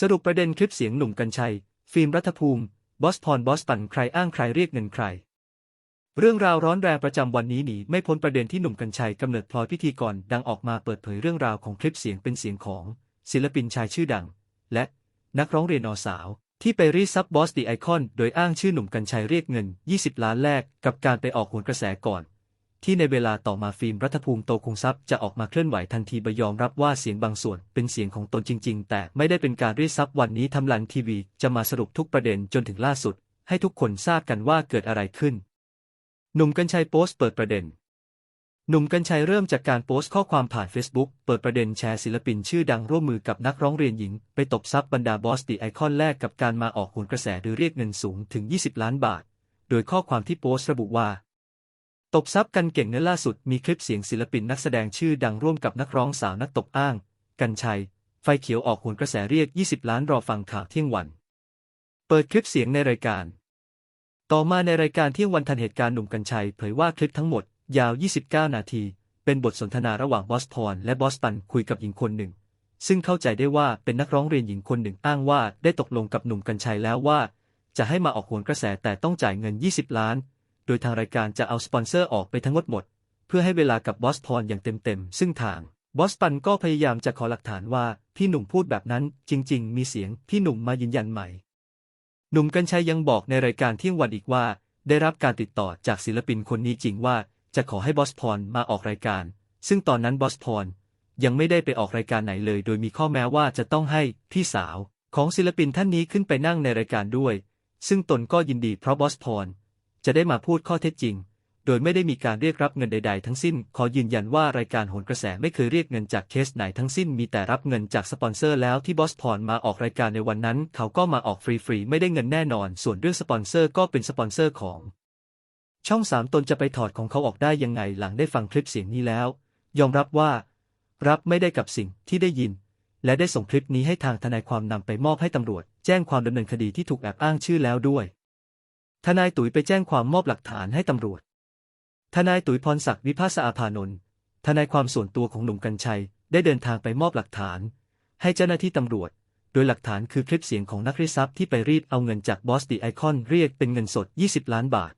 สรุปประเด็นคลิปเสียงหนุ่มกัญชัย ฟิล์มรัฐภูมิ บอสพรบอสตันใครอ้างใครเรียกเงินใคร เรื่องราวร้อนแรงประจำวันนี้หนีไม่พ้นประเด็นที่หนุ่มกัญชัยกำเนิดพลอยพิธีกรดังออกมาเปิดเผยเรื่องราวของคลิปเสียงเป็นเสียงของ ศิลปินชายชื่อดัง และนักร้องเรียนอสาว ที่ไปรีซับบอสดีไอคอน โดยอ้างชื่อหนุ่มกัญชัยเรียกเงิน 20 ล้านแรกกับการไปออกโหนกระแสก่อน ที่ในเวลาต่อมาฟิล์มรัฐภูมิโตคงทรัพย์จะออกมาเคลื่อนไหวทันทีบยอมรับว่าเสียงบางส่วนเป็นเสียงของตนจริง ๆ แต่ไม่ได้เป็นการรีดซับวันนี้ทำลันทีวีจะมาสรุปทุกประเด็นจนถึงล่าสุด ให้ทุกคนทราบกันว่าเกิดอะไรขึ้น หนุ่มกัญชัยโพสต์เปิดประเด็นหนุ่มกัญชัยเริ่มจากการโพสต์ข้อความผ่าน Facebook เปิดประเด็นแชร์ศิลปินชื่อดังร่วมมือกับนักร้องเรียนหญิง ไปตบซับบรรดาบอสดีไอคอนแรกกับการมาออกโหนกระแสโดยเรียกเงินสูงถึง 20 ล้านบาท โดยข้อความที่โพสต์ระบุว่า ตบซับกันเก่งเนื้อล่าสุดมีคลิปเสียงศิลปินนักแสดงชื่อดังร่วมกับนักร้องสาวนักตบอ้าง กัญชัย ไฟเขียวออกโหนกระแสเรียก 20 ล้านรอฟังข่าวเที่ยงวัน เปิดคลิปเสียงในรายการ ต่อมาในรายการเที่ยงวันทันเหตุการณ์หนุ่มกัญชัย เผยว่าคลิปทั้งหมด ยาว 29 นาที เป็นบทสนทนาระหว่างบอสพรและบอสตันคุยกับหญิงคนหนึ่ง ซึ่งเข้าใจได้ว่าเป็นนักร้องเรียนหญิงคนหนึ่งอ้างว่าได้ตกลงกับหนุ่มกัญชัยแล้วว่า จะให้มาออกโหนกระแสแต่ต้องจ่ายเงิน 20 ล้าน ดยทางรายการจะเอาสปอนเซอร์ออกไปทั้งหมดหมด เพื่อให้เวลากับบอสพรอย่างเต็มๆ ซึ่งทางบอสปันก็พยายามจะขอหลักฐานว่าพี่หนุ่มพูดแบบนั้นจริง ๆ มีเสียงพี่หนุ่มมายืนยันใหม่ หนุ่มกัญชัยยังบอกในรายการเที่ยงวันอีกว่า ได้รับการติดต่อจากศิลปินคนนี้จริงว่า จะขอให้บอสพรมาออกรายการ ซึ่งตอนนั้นบอสพรยังไม่ได้ไปออกรายการไหนเลย โดยมีข้อแม้ว่าจะต้องให้พี่สาวของศิลปินท่านนี้ขึ้นไปนั่งในรายการด้วย ซึ่งตนก็ยินดีเพราะบอสพร จะได้มาพูดข้อเท็จจริง โดยไม่ได้มีการเรียกรับเงินใด ๆ ทั้งสิ้น ขอยืนยันว่ารายการโหนกระแสไม่เคยเรียกเงินจากเคสไหนทั้งสิ้น มีแต่รับเงินจากสปอนเซอร์แล้วที่บอสพรมาออกรายการในวันนั้น เขาก็มาออกฟรีๆไม่ได้เงินแน่นอน ส่วนเรื่องสปอนเซอร์ก็เป็นสปอนเซอร์ของ ช่องสามตนจะไปถอดของเขาออกได้ยังไงหลังได้ฟังคลิปเสียงนี้แล้ว ยอมรับว่า รับไม่ได้กับสิ่งที่ได้ยินและได้ส่งคลิปนี้ให้ทางทนายความนำไปมอบให้ตำรวจ แจ้งความดำเนินคดีที่ถูกแอบอ้างชื่อแล้วด้วย ทนายตุ๋ยไปแจ้งความมอบหลักฐานให้ตำรวจ ทนายตุ๋ยพรศักดิ์วิภาสอาภานนท์ทนายความส่วนตัวของหนุ่มกัญชัย ได้เดินทางไปมอบหลักฐาน ให้เจ้าหน้าที่ตำรวจ โดยหลักฐานคือคลิปเสียงของนักรีดทรัพย์ที่ไปรีดเอาเงินจากบอสดีไอคอนเรียกเป็นเงินสด 20 ล้านบาท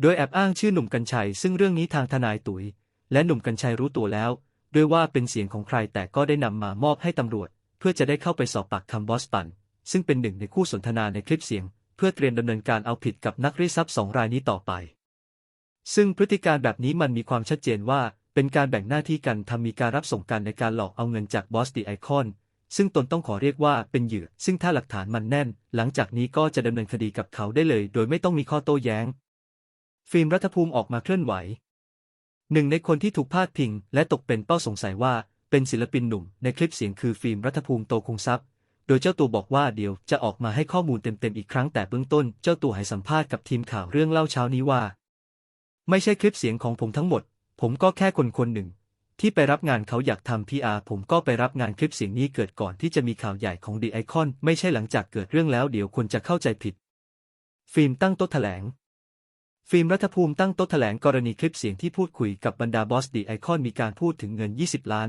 โดยแอบอ้างชื่อหนุ่มกัญชัย ซึ่งเรื่องนี้ทางทนายตุ๋ย และหนุ่มกัญชัยรู้ตัวแล้ว ด้วยว่าเป็นเสียงของใครแต่ก็ได้นำมามอบให้ตำรวจ เพื่อจะได้เข้าไปสอบปากคำบอสตันซึ่งเป็นหนึ่งในคู่สนทนาในคลิปเสียง พื่อเตรียมดำเนินการเอาผิดกับนักรีทรัพย์สองรายนี้ต่อไป ซึ่งพฤติการแบบนี้มันมีความชัดเจนว่าเป็นการแบ่งหน้าที่กันทำมีการรับส่งกันในการหลอกเอาเงินจากบอสดีไอคอนซึ่งตนต้องขอเรียกว่าเป็นเหยื่อ ซึ่งถ้าหลักฐานมันแน่น หลังจากนี้ก็จะดำเนินคดีกับเขาได้เลย โดยไม่ต้องมีข้อโต้แย้ง ฟิล์มรัฐภูมิออกมาเคลื่อนไหว หนึ่งในคนที่ถูกพาดพิง และตกเป็นเป้าสงสัยว่าเป็นศิลปินหนุ่ม ในคลิปเสียงคือฟิล์มรัฐภูมิโตคงทรัพย์ โดยเจ้าตัวบอกว่าเดี๋ยวจะออกมาให้ข้อมูลเต็มๆอีกครั้งแต่เบื้องต้นเจ้าตัวให้สัมภาษณ์กับทีมข่าวเรื่องเล่าเช้านี้ว่า ไม่ใช่คลิปเสียงของผมทั้งหมด ผมก็แค่คนคนหนึ่ง ที่ไปรับงานเขาอยากทำพีอาผมก็ไปรับงานคลิปเสียงนี้เกิดก่อนที่จะมีข่าวใหญ่ของดีไอคอนไม่ใช่หลังจากเกิดเรื่องแล้วเดี๋ยวคนจะเข้าใจผิด ฟิล์มตั้งโต๊ะแถลงฟิล์มรัฐภูมิตั้งโต๊ะแถลงกรณีคลิปเสียงที่พูดคุยกับบรรดาบอสดีไอคอนมีการพูดถึงเงิน 20 ล้าน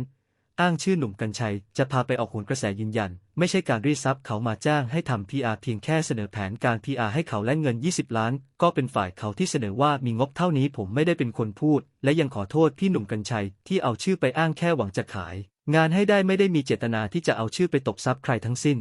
อ้างชื่อหนุ่มกัญชัย จะพาไปออกโหนกระแสยืนยัน ไม่ใช่การรีซับเขามาจ้างให้ทำพีอาเพียงแค่เสนอแผนการพีอาให้เขาและเงิน 20 ล้าน ก็เป็นฝ่ายเขาที่เสนอว่ามีงบเท่านี้ผมไม่ได้เป็นคนพูด และยังขอโทษพี่หนุ่มกัญชัยที่เอาชื่อไปอ้างแค่หวังจะขาย งานให้ได้ไม่ได้มีเจตนาที่จะเอาชื่อไปตบซับใครทั้งสิ้น